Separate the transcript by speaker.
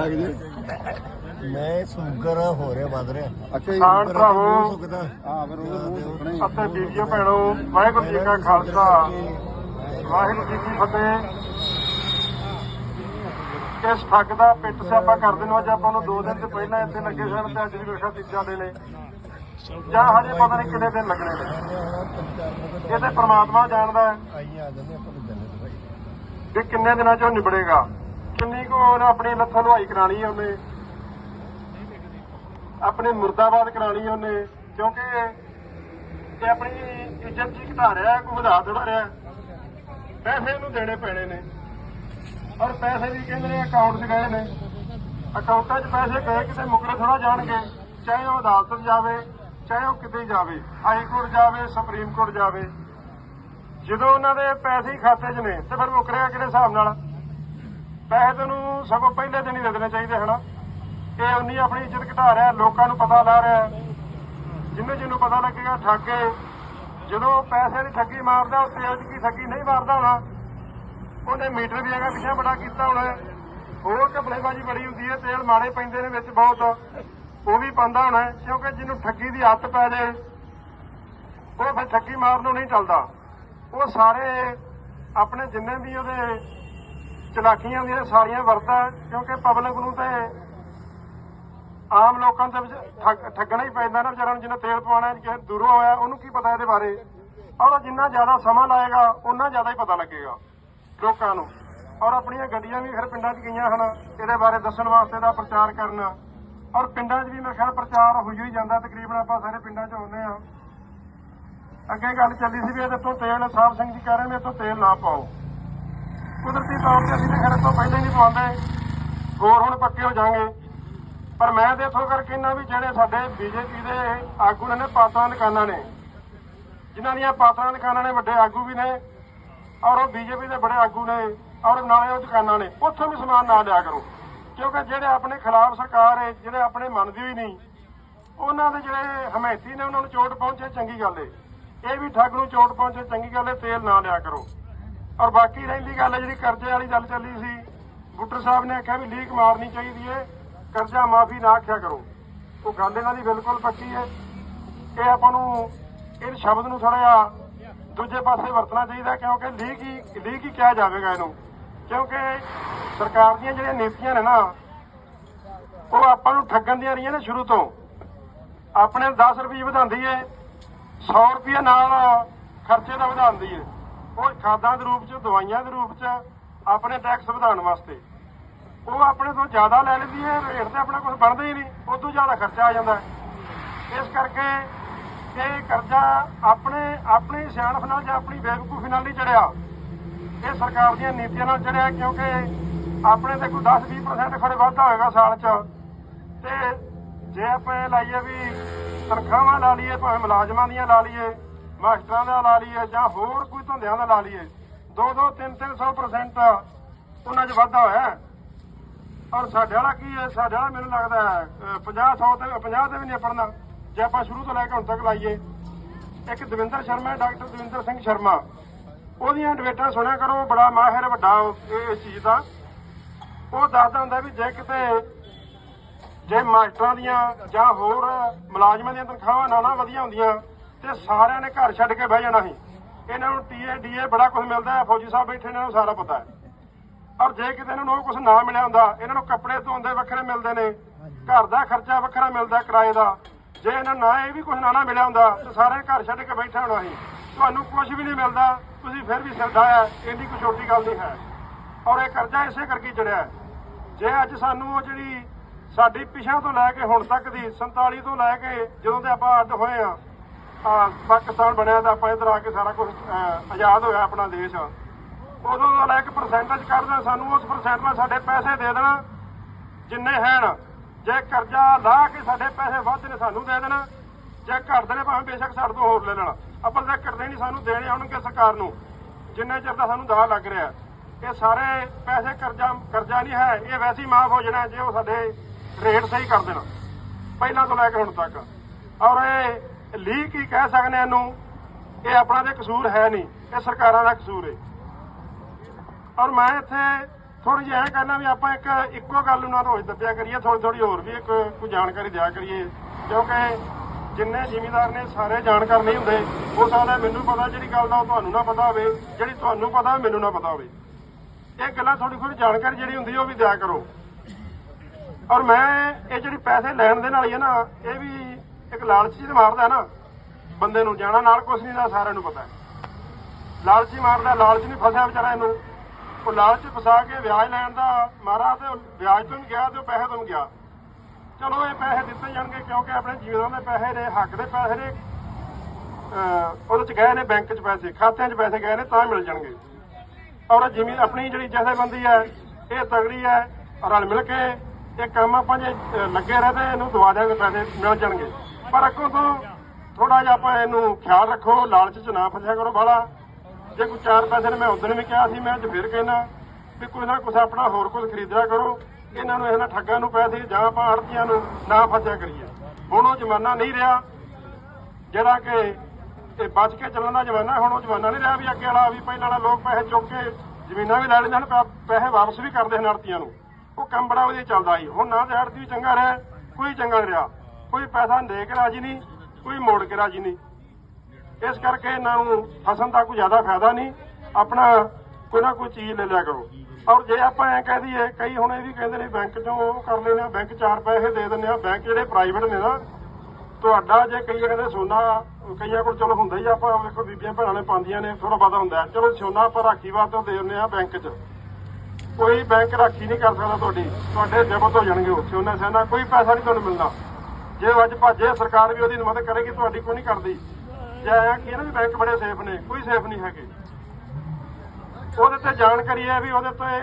Speaker 1: ਲੱਗ ਜੇ
Speaker 2: ਮੈਂ ਸ਼ੂਗਰ ਹੋ ਰਿਹਾ ਵੱਧ ਰਿਹਾ।
Speaker 1: ਅੱਛਾ ਜੀ।
Speaker 3: ਕਿਸਾਨ ਭਰਾਵੋ।
Speaker 2: ਸੁੱਕਦਾ।
Speaker 1: ਹਾਂ ਫਿਰ ਉਹ ਮੂੰਹ ਸੁੱਕਣਾ ਹੀ
Speaker 3: ਅਤੇ ਬੀਬੀਓ ਭੈਣੋ। ਵਾਹਿਗੁਰੂ ਜੀ ਕਾ ਖਾਲਸਾ। ਵਾਹਿਗੁਰੂ ਜੀ ਕੀ ਫਤਿਹ। ਇਸ ਠੱਗ ਦਾ ਪਿੱਟ ਸਿਆਪਾ ਕਰਦੇ ਨੂੰ? ਅੱਜ ਆਪਾਂ ਨੂੰ 2 ਦਿਨ ਤੋਂ ਪਹਿਲਾਂ ਇੱਥੇ ਲੱਗੇ ਸਨ ਤੇ ਅੱਜ ਵੀ ਮੇਰਾ ਤੀਜਾ ਦਿਨ ਹੈ ਜਾਂ ਹਜੇ ਪਤਾ ਨਹੀਂ ਕਿੰਨੇ ਦਿਨ ਲੱਗਣੇ ਨੇ। ਇਹ ਤੇ ਪ੍ਰਮਾਤਮਾ ਜਾਣਦਾ ਹੈ
Speaker 2: ਆਈ ਆ ਜਾਂਦੇ ਆਪਾਂ ਨੂੰ ਚੱਲੇ ਭਾਈ
Speaker 3: ਵੀ ਕਿੰਨੇ ਦਿਨਾਂ ਚ ਉਹ ਨਿਬੜੇਗਾ। ਕਿੰਨੀ ਕੁ ਉਹਨੇ ਆਪਣੀ ਲੱਥਾ ਲੁਹਾਈ ਕਰਾਣੀ ਉਹਨੇ? ਆਪਣੇ ਮੁਰਦਾਬਾਦ ਕਰਾਣੀ ਉਹਨੇ ਕਿਉਂਕਿ ਇਹ ਆਪਣੀ ਇੱਜ਼ਤ ਜੀ ਘਟਾ ਰਿਹਾ ਹੈ, ਵਧਾ ਥੋੜਾ ਰਿਹਾ। ਪੈਸੇ ਇਹਨੂੰ ਦੇਣੇ ਪੈਣੇ ਨੇ। ਔਰ ਪੈਸੇ ਵੀ ਕਹਿੰਦੇ ਨੇ ਅਕਾਊਂਟ 'ਚ ਗਏ ਨੇ। ਅਕਾਊਂਟਾਂ 'ਚ ਪੈਸੇ ਗਏ ਕਿਤੇ ਮੁਕਰੇ ਥੋੜਾ ਜਾਣਗੇ। ਚਾਹੇ ਉਹ ਅਦਾਲਤ 'ਚ ਜਾਵੇ ਚਾਹੇ ਉਹ ਕਿਤੇ ਜਾਵੇ। ਹਾਈ ਕੋਰਟ ਜਾਵੇ ਸੁਪਰੀਮ ਕੋਰਟ ਜਾਵੇ। ਜਦੋਂ ਉਹਨਾਂ ਦੇ ਪੈਸੇ ਖਾਤੇ 'ਚ ਨੇ ਤੇ ਫਿਰ ਮੁਕਰੇਗਾ ਕਿਹੜੇ ਹਿਸਾਬ ਨਾਲ? ਪੈਸੇ ਤੈਨੂੰ ਸਗੋਂ ਪਹਿਲੇ ਦਿਨ ਹੀ ਦੇ ਦੇਣੇ ਚਾਹੀਦੇ ਹਨਾ। ਇਹ ਉਨੀ ਆਪਣੀ ਇੱਜ਼ਤ ਘਟਾ ਰਿਹਾ, ਲੋਕਾਂ ਨੂੰ ਪਤਾ ਲਾ ਰਿਹਾ। ਜਿਹਨੂੰ ਜਿਹਨੂੰ ਪਤਾ ਲੱਗੇਗਾ ਠੱਗੇ ਜਦੋਂ ਪੈਸੇ ਦੀ ਠੱਗੀ ਮਾਰਦਾ, ਉਹ ਤੇਲ ਕੀ ਠੱਗੀ ਨਹੀਂ ਮਾਰਦਾ ਹੋਣਾ। ਉਹਨੇ ਮੀਟਰ ਵੀ ਹੈਗਾ, ਪਿੱਛੇ ਬੜਾ ਕੀਤਾ ਹੋਣਾ ਹੋਰ ਕਪੜੇਬਾਜੀ ਬੜੀ ਹੁੰਦੀ ਹੈ ਤੇਲ ਮਾੜੇ ਪੈਂਦੇ ਨੇ ਵਿੱਚ ਬਹੁਤ। ਉਹ ਵੀ ਪਾਉਂਦਾ ਹੋਣਾ ਕਿਉਂਕਿ ਜਿਹਨੂੰ ਠੱਗੀ ਦੀ ਹੱਤ ਪੈ ਜੇ, ਉਹ ਫਿਰ ਠੱਗੀ ਮਾਰਨ ਨੂੰ ਨਹੀਂ ਚੱਲਦਾ। ਉਹ ਸਾਰੇ ਆਪਣੇ ਜਿੰਨੇ ਵੀ ਉਹਦੇ ਚਲਾਕੀਆਂ ਦੀਆਂ ਸਾਰੀਆਂ ਵਰਤਾਂ, ਕਿਉਂਕਿ ਪਬਲਿਕ ਨੂੰ ਤੇ ਆਮ ਲੋਕਾਂ ਦੇ ਵਿੱਚ ਠੱਗ- ਠੱਗਣਾ ਹੀ ਪੈਂਦਾ ਨਾ ਵਿਚਾਰਾਂ ਨੂੰ ਜਿਹਨੇ ਤੇਲ ਪਵਾਉਣਾ ਕਿ ਦੂਰੋਂ ਹੋਇਆ, ਉਹਨੂੰ ਕੀ ਪਤਾ ਇਹਦੇ ਬਾਰੇ? ਔਰ ਜਿੰਨਾ ਜ਼ਿਆਦਾ ਸਮਾਂ ਲਾਏਗਾ ਉਨਾ ਜ਼ਿਆਦਾ ਹੀ ਪਤਾ ਲੱਗੇਗਾ ਲੋਕਾਂ ਨੂੰ। ਔਰ ਆਪਣੀਆਂ ਗੱਡੀਆਂ ਵੀ ਫਿਰ ਪਿੰਡਾਂ 'ਚ ਗਈਆਂ ਹਨ, ਇਹਦੇ ਬਾਰੇ ਦੱਸਣ ਵਾਸਤੇ ਦਾ ਪ੍ਰਚਾਰ ਕਰਨਾ। ਔਰ ਪਿੰਡਾਂ 'ਚ ਵੀ ਮੇਰੇ ਖਿਆਲ ਪ੍ਰਚਾਰ ਹੋਈ ਹੀ ਜਾਂਦਾ, ਤਕਰੀਬਨ ਆਪਾਂ ਸਾਰੇ ਪਿੰਡਾਂ 'ਚ ਆਉਂਦੇ ਆ ਅੱਗੇ ਗੱਲ ਚੱਲੀ ਸੀ ਵੀ ਇਹਦੇ ਤੋਂ ਤੇਲ ਸਾਹਿਬ ਸਿੰਘ ਜੀ ਕਹਿ ਰਹੇ ਨੇ ਇਹ ਤੋਂ ਤੇਲ ਨਾ ਪਾਓ। ਕੁਦਰਤੀ ਤੌਰ ਤੇ ਅਸੀਂ ਤਾਂ ਖੈਰ ਤੋਂ ਪਹਿਲਾਂ ਹੀ ਨਹੀਂ ਪਾਉਂਦੇ ਹੋਰ ਹੁਣ ਪੱਕੇ ਹੋ ਜਾਾਂਗੇ ਪਰ ਮੈਂ ਤੇ ਇਥੋਂ ਕਰਕੇ ਇਹਨਾਂ ਵੀ ਜਿਹੜੇ ਸਾਡੇ ਬੀਜੇਪੀ ਦੇ ਆਗੂ ਨੇ ਪਾਤਰਾਂ ਦੁਕਾਨਾਂ ਨੇ। ਜਿਨ੍ਹਾਂ ਦੀਆਂ ਪਾਤਰਾਂ ਦੁਕਾਨਾਂ ਨੇ, ਵੱਡੇ ਆਗੂ ਵੀ ਨੇ ਔਰ ਉਹ ਬੀਜੇਪੀ ਦੇ ਬੜੇ ਆਗੂ ਨੇ ਔਰ ਨਾਲੇ ਉਹ ਦੁਕਾਨਾਂ ਨੇ। ਉੱਥੋਂ ਵੀ ਸਮਾਨ ਨਾ ਲਿਆ ਕਰੋ। ਕਿਉਂਕਿ ਜਿਹੜੇ ਆਪਣੇ ਖਿਲਾਫ ਸਰਕਾਰ ਹੈ, ਜਿਹੜੇ ਆਪਣੇ ਮੰਨਦੀ ਹੋਈ ਨਹੀਂ, ਉਹਨਾਂ ਦੇ ਜਿਹੜੇ ਹਮਾਇਤੀ ਨੇ, ਉਹਨਾਂ ਨੂੰ ਚੋਟ ਪਹੁੰਚੇ, ਚੰਗੀ ਗੱਲ ਏ। ਇਹ ਵੀ ਠੱਗ ਨੂੰ ਚੋਟ ਪਹੁੰਚੇ, ਚੰਗੀ ਗੱਲ ਏ, ਤੇਲ ਨਾ ਲਿਆ ਕਰੋ। ਔਰ ਬਾਕੀ ਰਹਿੰਦੀ ਗੱਲ ਹੈ ਜਿਹੜੀ ਕਰਜ਼ੇ ਵਾਲੀ ਗੱਲ ਚੱਲੀ ਸੀ ਬੁੱਟਰ ਸਾਹਿਬ ਨੇ ਆਖਿਆ ਵੀ ਲੀਕ ਮਾਰਨੀ ਚਾਹੀਦੀ ਏ ਕਰਜ਼ਾ ਮਾਫੀ ਨਾ ਆਖਿਆ ਕਰੋ। ਉਹ ਗੱਲ ਇਹਨਾਂ ਦੀ ਬਿਲਕੁਲ ਪੱਕੀ ਏ ਇਹ ਆਪਾਂ ਨੂੰ ਇਹ ਸ਼ਬਦ ਨੂੰ ਥੋੜਾ ਜਿਹਾ ਦੂਜੇ ਪਾਸੇ ਵਰਤਣਾ ਚਾਹੀਦਾ, ਕਿਉਂਕਿ ਲੀਕ ਹੀ ਲੀਕ ਹੀ ਕਿਹਾ ਜਾਵੇਗਾ ਇਹਨੂੰ। ਕਿਉਂਕਿ ਸਰਕਾਰ ਦੀਆਂ ਜਿਹੜੀਆਂ ਨੀਤੀਆਂ ਨੇ ਨਾ, ਉਹ ਆਪਾਂ ਨੂੰ ਠੱਗਣ ਦੀਆਂ ਰਹੀਆਂ ਨੇ ਸ਼ੁਰੂ ਤੋਂ। ਆਪਣੇ 10 ਰੁਪਏ ਵਧਾਉਂਦੀ ਏ 100 ਰੁਪਏ ਨਾਲ ਖਰਚੇ ਦਾ ਵਧਾਉਂਦੀ ਏ ਉਹ ਖਾਦਾਂ ਦੇ ਰੂਪ 'ਚ, ਦਵਾਈਆਂ ਦੇ ਰੂਪ 'ਚ, ਆਪਣੇ ਟੈਕਸ ਵਧਾਉਣ ਵਾਸਤੇ। ਉਹ ਆਪਣੇ ਤੋਂ ਜ਼ਿਆਦਾ ਲੈ ਲੈਂਦੀ ਹੈ, ਰੇਟ ਤੇ ਆਪਣਾ ਕੁਝ ਬਣਦਾ ਹੀ ਨਹੀਂ, ਉਦੋਂ ਜ਼ਿਆਦਾ ਖਰਚਾ ਆ ਜਾਂਦਾ। ਇਸ ਕਰਕੇ ਇਹ ਕਰਜ਼ਾ ਆਪਣੇ, ਆਪਣੀ ਸਿਆਣਪ ਨਾਲ ਜਾਂ ਆਪਣੀ ਬੇਵਕੂਫੀ ਨਾਲ ਨਹੀਂ ਚੜਿਆ। ਇਹ ਸਰਕਾਰ ਦੀਆਂ ਨੀਤੀਆਂ ਨਾਲ ਚੜਿਆ ਕਿਉਂਕਿ ਆਪਣੇ ਤੇ ਕੋਈ 10-20% ਖੜੇ ਵਾਧਾ ਹੋਏਗਾ ਸਾਲ 'ਚ। ਤੇ ਜੇ ਆਪਾਂ ਇਹ ਲਾਈਏ ਵੀ ਤਨਖਾਹਾਂ ਲਾ ਲਈਏ, ਭਾਵੇਂ ਮੁਲਾਜ਼ਮਾਂ ਦੀਆਂ ਲਾ ਲਈਏ ਮਾਸਟਰਾਂ ਦਾ ਲਾ ਲਈਏ ਜਾਂ ਹੋਰ ਕੋਈ ਧੰਦਿਆਂ ਦਾ ਲਾ ਲਈਏ 2-2 3-300% ਉਹਨਾਂ 'ਚ ਵਾਧਾ ਹੋਇਆ। ਔਰ ਸਾਡੇ ਵਾਲਾ ਕੀ ਹੈ? ਸਾਡੇ ਵਾਲਾ ਮੈਨੂੰ ਲੱਗਦਾ ਹੈ 50 100 ਤੇ 50 ਤੇ ਵੀ ਨਹੀਂ ਪੜਨਾ ਜੇ ਆਪਾਂ ਸ਼ੁਰੂ ਤੋਂ ਲੈ ਕੇ ਹੁਣ ਤੱਕ ਲਾਈਏ, ਇੱਕ ਦਵਿੰਦਰ ਸ਼ਰਮਾ, ਡਾਕਟਰ ਦਵਿੰਦਰ ਸਿੰਘ ਸ਼ਰਮਾ, ਉਹਦੀਆਂ ਡਿਬੇਟਾਂ ਸੁਣਿਆ ਕਰੋ, ਬੜਾ ਮਾਹਿਰ, ਵੱਡਾ ਇਸ ਚੀਜ਼ ਦਾ। ਉਹ ਦੱਸਦਾ ਹੁੰਦਾ ਵੀ ਜੇ ਕਿਤੇ, ਜੇ ਮਾਸਟਰਾਂ ਦੀਆਂ ਜਾਂ ਹੋਰ ਮੁਲਾਜ਼ਮਾਂ ਦੀਆਂ ਤਨਖਾਹਾਂ ਨਾ ਨਾ ਵਧੀਆ ਹੁੰਦੀਆਂ ਤੇ ਸਾਰਿਆਂ ਨੇ ਘਰ ਛੱਡ ਕੇ ਬਹਿ ਜਾਣਾ ਸੀ। ਇਹਨਾਂ ਨੂੰ ਟੀਏ ਡੀਏ ਬੜਾ ਕੁਝ ਮਿਲਦਾ ਹੈ ਫੌਜੀ ਸਾਹਿਬ ਬੈਠੇ ਨੇ ਇਹਨਾਂ ਨੂੰ ਸਾਰਾ ਪਤਾ ਹੈ। ਔਰ ਜੇ ਕਿਤੇ ਇਹਨਾਂ ਨੂੰ ਉਹ ਕੁਝ ਨਾ ਮਿਲਿਆ ਹੁੰਦਾ ਇਹਨਾਂ ਨੂੰ ਕੱਪੜੇ ਧੋਂਦੇ ਵੱਖਰੇ ਮਿਲਦੇ ਨੇ ਘਰ ਦਾ ਖਰਚਾ ਵੱਖਰਾ ਮਿਲਦਾ ਕਿਰਾਏ ਦਾ। ਜੇ ਇਹਨਾਂ ਨੂੰ ਨਾ ਇਹ ਵੀ ਕੁਝ ਨਾ ਨਾ ਮਿਲਿਆ ਹੁੰਦਾ ਤੇ ਸਾਰੇ ਘਰ ਛੱਡ ਕੇ ਬੈਠਾ ਹੋਣਾ ਸੀ। ਤੁਹਾਨੂੰ ਕੁਝ ਵੀ ਨਹੀਂ ਮਿਲਦਾ ਤੁਸੀਂ ਫਿਰ ਵੀ ਸਿਰ ਡਾਇਆ ਇੰਨੀ ਕੋਈ ਛੋਟੀ ਗੱਲ ਨਹੀਂ ਹੈ। ਔਰ ਇਹ ਕਰਜ਼ਾ ਇਸੇ ਕਰਕੇ ਚੜਿਆ ਹੈ। ਜੇ ਅੱਜ ਸਾਨੂੰ ਉਹ ਜਿਹੜੀ ਸਾਡੀ ਪਿਛਾਂ ਤੋਂ ਲੈ ਕੇ ਹੁਣ ਤੱਕ ਦੀ 47 ਤੋਂ ਲੈ ਕੇ ਜਦੋਂ ਤੇ ਆਪਾਂ ਅੱਡ ਹੋਏ ਆ ਪਾਕਿਸਤਾਨ ਬਣਿਆ ਤਾਂ ਆਪਾਂ ਇਧਰ ਆ ਕੇ ਸਾਰਾ ਕੁਝ ਆਜ਼ਾਦ ਹੋਇਆ ਆਪਣਾ ਦੇਸ਼। ਉਦੋਂ ਦਾ ਲੈ ਕੇ ਪਰਸੈਂਟੇਜ ਕੱਢਦਾ ਸਾਨੂੰ, ਉਸ ਪਰਸੈਂਟ ਨਾਲ ਸਾਡੇ ਪੈਸੇ ਦੇ ਦੇਣਾ, ਜਿੰਨੇ ਹਨ ਜੇ ਕਰਜ਼ਾ ਲਾ ਕੇ ਸਾਡੇ ਪੈਸੇ ਵੱਧ ਨੇ, ਸਾਨੂੰ ਦੇ ਦੇਣਾ। ਜੇ ਘਟਦੇ ਨੇ, ਭਾਵੇਂ ਬੇਸ਼ੱਕ ਸਾਡੇ ਤੋਂ ਹੋਰ ਲੈ ਲੈਣਾ। ਆਪਾਂ ਤਾਂ ਕਰਦੇ ਨਹੀਂ, ਸਾਨੂੰ ਦੇਣੇ ਆਉਣਗੇ ਸਰਕਾਰ ਨੂੰ। ਜਿੰਨੇ ਚਿਰ ਦਾ ਸਾਨੂੰ ਦਾ ਲੱਗ ਰਿਹਾ। ਇਹ ਸਾਰੇ ਪੈਸੇ ਕਰਜ਼ਾ ਕਰਜ਼ਾ ਨਹੀਂ ਹੈ, ਇਹ ਵੈਸੇ ਹੀ ਮਾਫ ਹੋ ਜਾਣਾ, ਜੇ ਉਹ ਸਾਡੇ ਰੇਟ ਸਹੀ ਕਰ ਦੇਣਾ। ਪਹਿਲਾਂ ਤੋਂ ਲੈ ਕੇ ਹੁਣ ਤੱਕ। ਔਰ ਇਹ ਲੀਕ ਹੀ ਕਹਿ ਸਕਦੇ ਹਾਂ ਇਹਨੂੰ? ਇਹ ਆਪਣਾ ਤੇ ਕਸੂਰ ਹੈ ਨਹੀਂ, ਇਹ ਸਰਕਾਰਾਂ ਦਾ ਕਸੂਰ ਹੈ ਔਰ ਮੈਂ ਇੱਥੇ ਥੋੜੀ ਜਿਹੀ ਇਹ ਕਰਨਾ ਵੀ ਆਪਾਂ ਇੱਕ ਇੱਕੋ ਗੱਲ ਉਹਨਾਂ ਨਾ ਰੋਜ਼ ਦੱਬਿਆ ਕਰੀਏ ਥੋੜੀ ਥੋੜੀ ਹੋਰ ਵੀ ਇੱਕ ਕੋਈ ਜਾਣਕਾਰੀ ਦਿਆ ਕਰੀਏ। ਕਿਉਂਕਿ ਜਿੰਨੇ ਜ਼ਿਮੀਦਾਰ ਨੇ ਸਾਰੇ ਜਾਣਕਾਰ ਨਹੀਂ ਹੁੰਦੇ, ਹੋ ਸਕਦਾ ਮੈਨੂੰ ਪਤਾ ਜਿਹੜੀ ਗੱਲ ਦਾ ਉਹ ਤੁਹਾਨੂੰ ਨਾ ਪਤਾ ਹੋਵੇ, ਜਿਹੜੀ ਤੁਹਾਨੂੰ ਪਤਾ ਮੈਨੂੰ ਨਾ ਪਤਾ ਹੋਵੇ। ਇਹ ਗੱਲਾਂ ਥੋੜੀ ਥੋੜੀ ਜਾਣਕਾਰੀ ਜਿਹੜੀ ਹੁੰਦੀ ਉਹ ਵੀ ਦਿਆ ਕਰੋ। ਔਰ ਮੈਂ ਇਹ ਜਿਹੜੀ ਪੈਸੇ ਲੈਣ ਦੇ ਨਾਲ ਹੀ ਹੈ ਨਾ, ਇਹ ਵੀ ਇੱਕ ਲਾਲਚੀ ਤੇ ਮਾਰਦਾ ਨਾ, ਬੰਦੇ ਨੂੰ ਜਾਣਾ ਨਾਲ ਕੁਛ ਨਹੀਂ ਦਾ ਸਾਰਿਆਂ ਨੂੰ ਪਤਾ। ਹੈ ਲਾਲਚੀ ਮਾਰਦਾ, ਲਾਲਚ ਨਹੀਂ ਫਸਿਆ ਵਿਚਾਰਾ ਇਹਨੂੰ। ਉਹ ਲਾਲਚ ਫਸਾ ਕੇ ਵਿਆਜ ਲੈਣ ਦਾ ਮਾਰਾ ਤੇ ਵਿਆਜ ਤੋਂ ਵੀ ਗਿਆ ਤੇ ਉਹ ਪੈਸੇ ਤੋਂ ਵੀ ਗਿਆ। ਚਲੋ ਇਹ ਪੈਸੇ ਦਿੱਤੇ ਜਾਣਗੇ ਕਿਉਂਕਿ ਆਪਣੇ ਜੀਵਨਾਂ ਦੇ ਪੈਸੇ ਨੇ, ਹੱਕ ਦੇ ਪੈਸੇ ਨੇ। ਉਹਦੇ ਚ ਗਏ ਨੇ ਬੈਂਕ ਚ ਪੈਸੇ, ਖਾਤਿਆਂ ਚ ਪੈਸੇ ਗਏ ਨੇ ਤਾਂ ਮਿਲ ਜਾਣਗੇ। ਔਰ ਜਿਵੇਂ ਆਪਣੀ ਜਿਹੜੀ ਜਥੇਬੰਦੀ ਹੈ, ਇਹ ਤਗੜੀ ਹੈ, ਰਲ ਮਿਲ ਕੇ ਇਹ ਕੰਮ ਆਪਾਂ ਜੇ ਲੱਗੇ ਰਹੇ ਇਹਨੂੰ ਦਵਾ ਦਿਆਂਗੇ, ਪੈਸੇ ਮਿਲ ਜਾਣਗੇ। ਪਰ ਅੱਗੋਂ ਤੋਂ ਥੋੜਾ ਜਿਹਾ ਆਪਾਂ ਇਹਨੂੰ ਖਿਆਲ ਰੱਖੋ, ਲਾਲਚ ਚ ਨਾ ਫਸਿਆ ਕਰੋ ਬਾਲਾ ਜੇ ਕੋਈ ਚਾਰ ਪੈਸੇ ਨੇ, ਮੈਂ ਉਦੋਂ ਵੀ ਕਿਹਾ ਸੀ, ਮੈਂ ਅੱਜ ਫਿਰ ਕਹਿਣਾ ਵੀ ਕੁਛ ਨਾ ਕੁਛ ਆਪਣਾ ਹੋਰ ਕੁਝ ਖਰੀਦਿਆ ਕਰੋ। ਇਹਨਾਂ ਨੂੰ ਇਹਨਾਂ ਠੱਗਾਂ ਨੂੰ ਪੈਸੇ ਜਾਂ ਆਪਾਂ ਆੜਤੀਆਂ ਨੂੰ ਨਾ ਫਸਿਆ ਕਰੀਏ। ਹੁਣ ਉਹ ਜ਼ਮਾਨਾ ਨਹੀਂ ਰਿਹਾ। ਜਿਹੜਾ ਕਿ ਇਹ ਬਚ ਕੇ ਚੱਲਣ ਦਾ ਜ਼ਮਾਨਾ, ਹੁਣ ਉਹ ਜ਼ਮਾਨਾ ਨਹੀਂ ਰਿਹਾ ਵੀ ਅੱਗੇ ਵਾਲਾ ਵੀ ਪਹਿਲਾਂ ਵਾਲਾ ਲੋਕ ਪੈਸੇ ਚੁੱਕ ਕੇ ਜ਼ਮੀਨਾਂ ਵੀ ਲੈ ਲੈਂਦੇ ਹਨ ਪੈਸੇ ਵਾਪਸ ਵੀ ਕਰਦੇ ਹਨ ਆੜਤੀਆਂ ਨੂੰ। ਉਹ ਕੰਮ ਬੜਾ ਵਧੀਆ ਚੱਲਦਾ ਸੀ। ਹੁਣ ਨਾ ਤੇ ਆੜਤੀ ਵੀ ਚੰਗਾ ਰਿਹਾ, ਕੋਈ ਚੰਗਾ ਨਹੀਂ ਰਿਹਾ। ਕੋਈ ਪੈਸਾ ਦੇ ਕੇ ਰਾਜੀ ਨਹੀਂ, ਕੋਈ ਮੋੜ ਕੇ ਰਾਜੀ ਨਹੀਂ। ਇਸ ਕਰਕੇ ਇਹਨਾਂ ਨੂੰ ਫਸਣ ਦਾ ਕੋਈ ਜ਼ਿਆਦਾ ਫਾਇਦਾ ਨਹੀਂ। ਆਪਣਾ ਕੋਈ ਨਾ ਕੋਈ ਚੀਜ਼ ਲੈ ਲਿਆ ਕਰੋ। ਔਰ ਜੇ ਆਪਾਂ ਐ ਕਹਿ ਦਈਏ, ਕਈ ਹੁਣ ਇਹ ਵੀ ਕਹਿੰਦੇ ਨੇ ਬੈਂਕ ਚੋਂ ਉਹ ਕਰ ਲੈਣੇ ਆ, ਬੈਂਕ ਚਾਰ ਪੈਸੇ ਦੇ ਦਿੰਦੇ ਆ। ਬੈਂਕ ਜਿਹੜੇ ਪ੍ਰਾਈਵੇਟ ਨੇ ਨਾ, ਤੁਹਾਡਾ ਜੇ ਕਈ ਕਹਿੰਦੇ ਸੋਨਾ, ਕਈਆਂ ਕੋਲ ਚਲੋ ਹੁੰਦਾ ਹੀ ਆਪਾਂ ਵੇਖੋ ਬੀਬੀਆਂ ਭੈਣਾਂ ਨੇ ਪਾਉਂਦੀਆਂ ਨੇ ਥੋੜਾ ਬਹੁਤਾ ਹੁੰਦਾ। ਚਲੋ ਸੋਨਾ ਆਪਾਂ ਰਾਖੀ ਵਾਸਤੇ ਦੇ ਦਿੰਦੇ ਆ ਬੈਂਕ 'ਚ। ਕੋਈ ਬੈਂਕ ਰਾਖੀ ਨਹੀਂ ਕਰ ਸਕਦਾ ਤੁਹਾਡੀ। ਤੁਹਾਡੇ ਜ਼ਬਤ ਹੋ ਜਾਣਗੇ ਉਹ ਸੋਨਾ ਸਹਿਣਾ ਕੋਈ ਪੈਸਾ ਨਹੀਂ ਤੁਹਾਨੂੰ ਮਿਲਣਾ। ਜੇ ਅੱਜ ਭੱਜੇ, ਸਰਕਾਰ ਵੀ ਉਹਦੀ ਮਦਦ ਕਰੇਗੀ, ਤੁਹਾਡੀ ਕੋਈ ਨਹੀਂ ਕਰਦੀ। ਜੇ ਆਇਆ ਕਿ ਨਾ ਵੀ ਬੈਂਕ ਬੜੇ ਸੇਫ ਨੇ, ਕੋਈ ਸੇਫ ਨਹੀਂ ਹੈਗੇ। ਉਹਦੇ ਤੇ ਜਾਣਕਾਰੀ ਹੈ ਵੀ ਉਹਦੇ ਤੇ